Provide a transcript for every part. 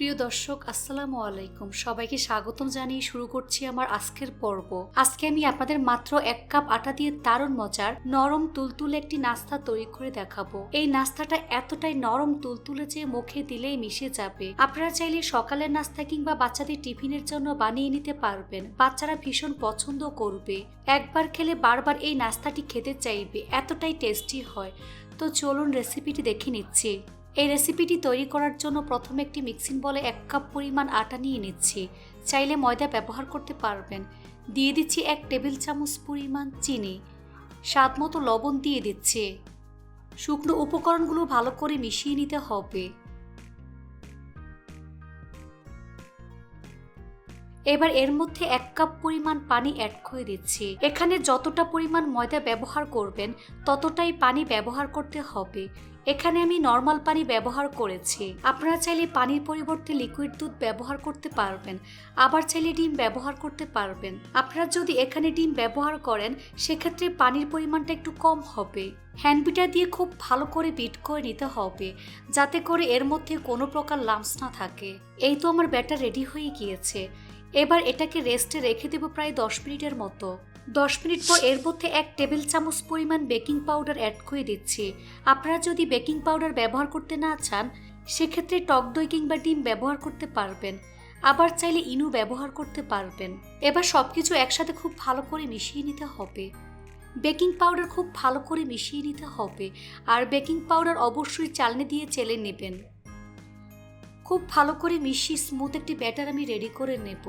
প্রিয় দর্শক, আসসালামু আলাইকুম। সবাইকে স্বাগতম জানিয়ে শুরু করছি আমার আজকের পর্ব। আজকে আমি আপনাদের মাত্র এক কাপ আটা দিয়ে দারুণ মজার নরম তুলতুলে একটি নাস্তা তৈরি করে দেখাবো। এই নাস্তাটা এতটাই নরম তুলতুলে যে মুখে দিলেই মিশে যাবে। আপনারা চাইলে সকালের নাস্তা কিংবা বাচ্চাদের টিফিনের জন্য বানিয়ে নিতে পারবেন। বাচ্চারা ভীষণ পছন্দ করবে। একবার খেলে বারবার এই নাস্তাটি খেতে চাইবে। এতটাই টেস্টি হয়। তো চলুন রেসিপিটি দেখে নিচ্ছি। এই রেসিপিটি তৈরি করার জন্য প্রথমে একটি মিক্সিং বলে এক কাপ পরিমাণ আটা নিয়ে নিচ্ছি। চাইলে ময়দা ব্যবহার করতে পারবেন। দিয়ে দিচ্ছি এক টেবিল চামচ পরিমাণ চিনি। স্বাদ মতো লবণ দিয়ে দিচ্ছে। শুকনো উপকরণগুলো ভালো করে মিশিয়ে নিতে হবে। এবার এর মধ্যে এক কাপ পরিমাণ পানি অ্যাড করে দিচ্ছি। এখানে যতটা পরিমাণ ময়দা ব্যবহার করবেন, ততটাই পানি ব্যবহার করতে হবে। এখানে আমি নর্মাল পানি ব্যবহার করেছি। আপনারা চাইলে পানির পরিবর্তে লিকুইড দুধ ব্যবহার করতে পারবেন, আবার চাইলে ডিম ব্যবহার করতে পারবেন। আপনারা যদি এখানে ডিম ব্যবহার করেন, সেক্ষেত্রে পানির পরিমাণটা একটু কম হবে। হ্যান্ড বিটার দিয়ে খুব ভালো করে বিট করে নিতে হবে, যাতে করে এর মধ্যে কোনো প্রকার লামস না থাকে। এই তো আমার ব্যাটার রেডি হয়ে গিয়েছে। এবার এটাকে রেস্টে রেখে দেবো প্রায় দশ মিনিটের মতো। দশ মিনিট পর এর মধ্যে এক টেবিল চামচ পরিমাণ বেকিং পাউডার অ্যাড করে দিচ্ছি। আপনারা যদি বেকিং পাউডার ব্যবহার করতে না চান, সেক্ষেত্রে টক দই কিংবা ডিম ব্যবহার করতে পারবেন। আবার চাইলে ইনু ব্যবহার করতে পারবেন। এবার সব কিছু একসাথে খুব ভালো করে মিশিয়ে নিতে হবে। বেকিং পাউডার খুব ভালো করে মিশিয়ে নিতে হবে। আর বেকিং পাউডার অবশ্যই চালনি দিয়ে চেলে নেবেন। খুব ভালো করে মিশিয়ে স্মুথ একটি ব্যাটার আমি রেডি করে নেব।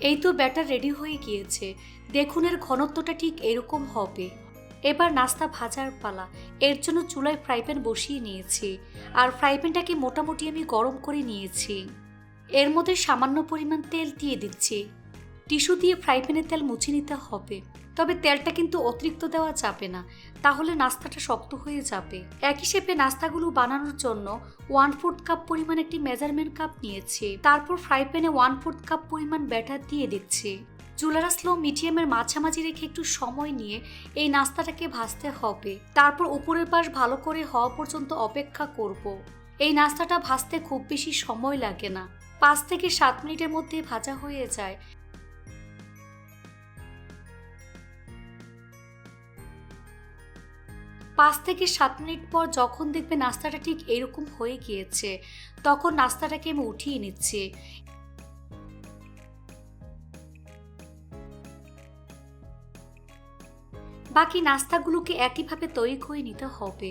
এই তো ব্যাটার রেডি হয়ে গিয়েছে। দেখুন এর ঘনত্বটা ঠিক এরকম হবে। এবার নাস্তা ভাজার পালা। এর জন্য চুলায় ফ্রাই প্যান বসিয়ে নিয়েছি। আর ফ্রাই প্যানটাকে মোটামুটি আমি গরম করে নিয়েছি। এর মধ্যে সামান্য পরিমাণ তেল দিয়ে দিচ্ছি। টিস্যু দিয়ে ফ্রাই প্যানের তেল মুছে নিতে হবে। তবে তেলটা কিন্তু অতিরিক্ত দেওয়া যাবে না। তাহলে নাস্তাটা শক্ত হয়ে যাবে। একই শেপে নাস্তাগুলো বানানোর জন্য ওয়ান ফোর্থ কাপ পরিমাণ একটি মেজারমেন্ট কাপ নিয়েছি। তারপর ফ্রাই প্যানে ওয়ান ফোর্থ কাপ পরিমাণ ব্যাটার দিয়ে দিচ্ছি। চুলারা স্লো মিডিয়ামের মাঝামাঝি রেখে একটু সময় নিয়ে এই নাস্তাটাকে ভাজতে হবে। তারপর উপরের পাশ ভালো করে হওয়া পর্যন্ত অপেক্ষা করব। এই নাস্তাটা ভাজতে খুব বেশি সময় লাগে না। পাঁচ থেকে সাত মিনিটের মধ্যে ভাজা হয়ে যায়। পাঁচ থেকে সাত মিনিট পর যখন দেখবে নাস্তাটা ঠিক এরকম হয়ে গিয়েছে, তখন নাস্তাটাকে আমি উঠিয়ে নিচ্ছি। বাকি নাস্তাগুলোকে একইভাবে তৈরি করে নিতে হবে।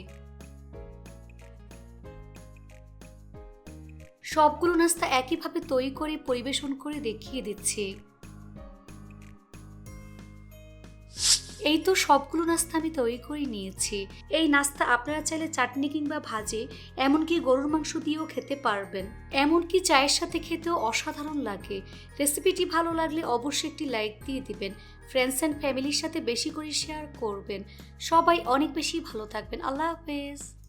সবগুলো নাস্তা একইভাবে তৈরি করে পরিবেশন করে দেখিয়ে দিচ্ছি। এই তো সবগুলো নাস্তা আমি তৈরি করে নিয়েছি। এই নাস্তা আপনারা চাইলে চাটনি কিংবা ভাজে, এমনকি গরুর মাংস দিয়েও খেতে পারবেন। এমনকি চায়ের সাথে খেতেও অসাধারণ লাগে। রেসিপিটি ভালো লাগলে অবশ্যই একটি লাইক দিয়ে দিবেন। ফ্রেন্ডস অ্যান্ড ফ্যামিলির সাথে বেশি করে শেয়ার করবেন। সবাই অনেক বেশি ভালো থাকবেন। আল্লাহ হাফেজ।